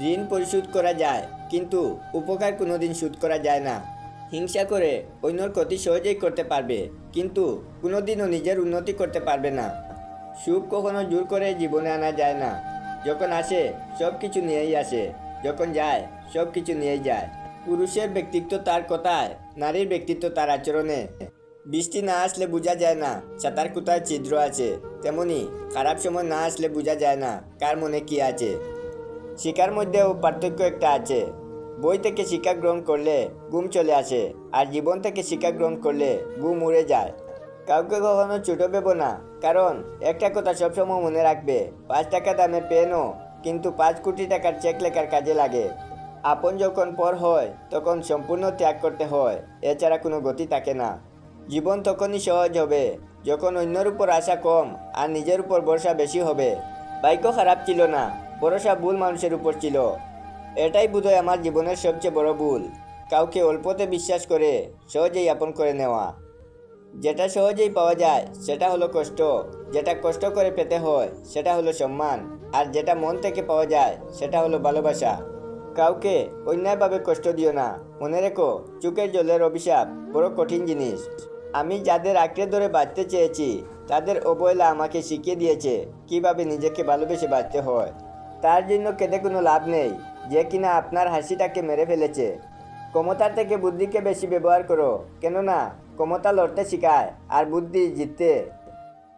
ঋণ পরিশোধ করা যায়, কিন্তু উপকার কোনোদিন শোধ করা যায় না। হিংসা করে অন্যর ক্ষতি সহজেই করতে পারবে, কিন্তু কোনোদিনও নিজের উন্নতি করতে পারবে না। সুখ কখনো জোর করে জীবনে আনা যায় না। যখন আসে সব কিছু নিয়েই আসে। যখন যায় সব কিছু নিয়েই যায়। পুরুষের ব্যক্তিত্ব তার কথায়, নারীর ব্যক্তিত্ব তার আচরণে। বৃষ্টি না আসলে বোঝা যায় না, সাঁতার কোথায় ছিদ্র আছে। তেমনি খারাপ সময় না আসলে বোঝা যায় না, কার মনে কি আছে। শিকার মধ্যেও পার্থক্য একটা আছে। বই থেকে শিক্ষা গ্রহণ করলে ঘুম চলে আসে আর জীবন থেকে শিক্ষা গ্রহণ করলে ঘুম উড়ে যায়। কাউকে কখনো ছোট ভেবো না, কারণ একটা কথা সবসময় মনে রাখবে, পাঁচ টাকা দামে পেনও কিন্তু পাঁচ কোটি টাকার চেক লেখার কাজে লাগে। আপন যখন পর হয়, তখন সম্পূর্ণ ত্যাগ করতে হয়, এছাড়া কোনো গতি থাকে না। জীবন তখনই সহজ হবে, যখন অন্যের উপর আশা কম আর নিজের উপর ভরসা বেশি হবে। বাইকও খারাপ ছিল না ভরসা ভুল মানুষের উপর ছিল। এটাই বোধহয় আমার জীবনের সবচেয়ে বড় ভুল। কাউকে অল্পতে বিশ্বাস করে সহজেই আপন করে নেওয়া। যেটা সহজেই পাওয়া যায়, সেটা হলো কষ্ট। যেটা কষ্ট করে পেতে হয়, সেটা হলো সম্মান। আর যেটা মন থেকে পাওয়া যায়, সেটা হলো ভালোবাসা। কাউকে অন্যায়ভাবে কষ্ট দিও না। মনে রেখো, চোখের জলের অভিশাপ বড় কঠিন জিনিস। আমি যাদের আঁকড়ে ধরে বাঁচতে চেয়েছি, তাদের অবহেলা আমাকে শিখিয়ে দিয়েছে কীভাবে নিজেকে ভালোবেসে বাঁচতে হয়। তার জন্য কেঁদে কোনো লাভ নেই, যে কিনা আপনার হাসিটাকে মেরে ফেলেছে। ক্ষমতার থেকে বুদ্ধিকে বেশি ব্যবহার করো, কেননা ক্ষমতা লড়তে শেখায় আর বুদ্ধি জিততে।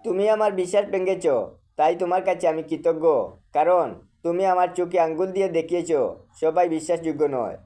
তুমি আমার বিশ্বাস ভেঙেছ, তাই তোমার কাছে আমি কৃতজ্ঞ, কারণ তুমি আমার চোখে আঙ্গুল দিয়ে দেখিয়েছ, সবাই বিশ্বাসযোগ্য নয়।